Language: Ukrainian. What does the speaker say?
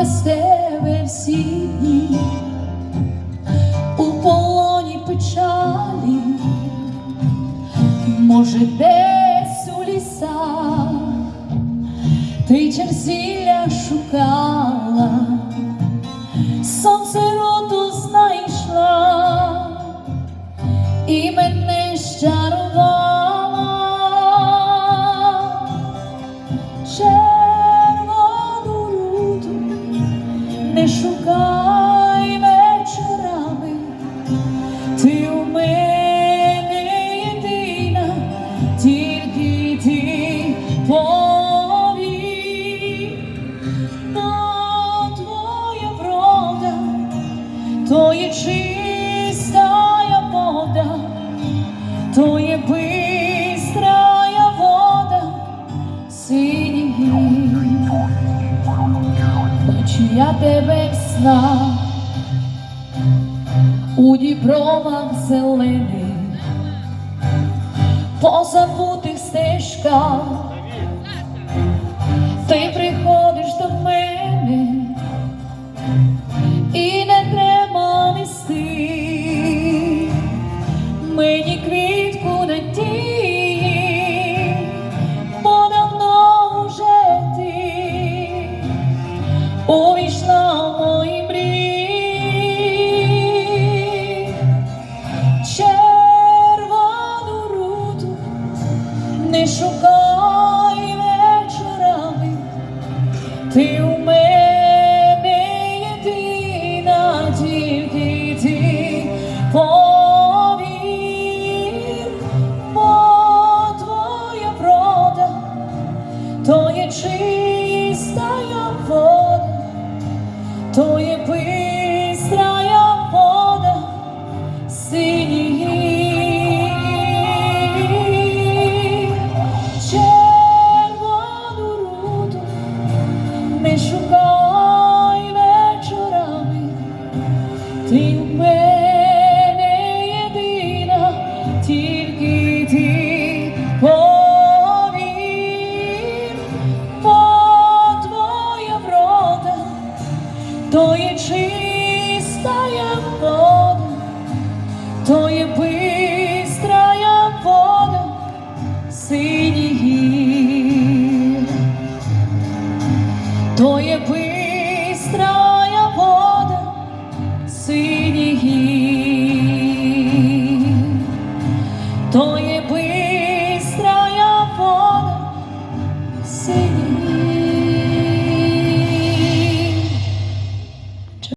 без тебе всі дні. У полоні печалі, може, десь у лісах. Ти черзілля шукала, сонце роду знайшла. І мене щарувала. Чистая вода, то є бистрая вода, синій. Ночі я тебе в снах у дібровах зелених, по забутих стежках, ти у мене єдина, тільки ти повір, бо то є чистая вода, то є бистрая ти в мене єдина, тільки ти повір, бо твоя врода, то є чистая вода, то є бистрая вода. То є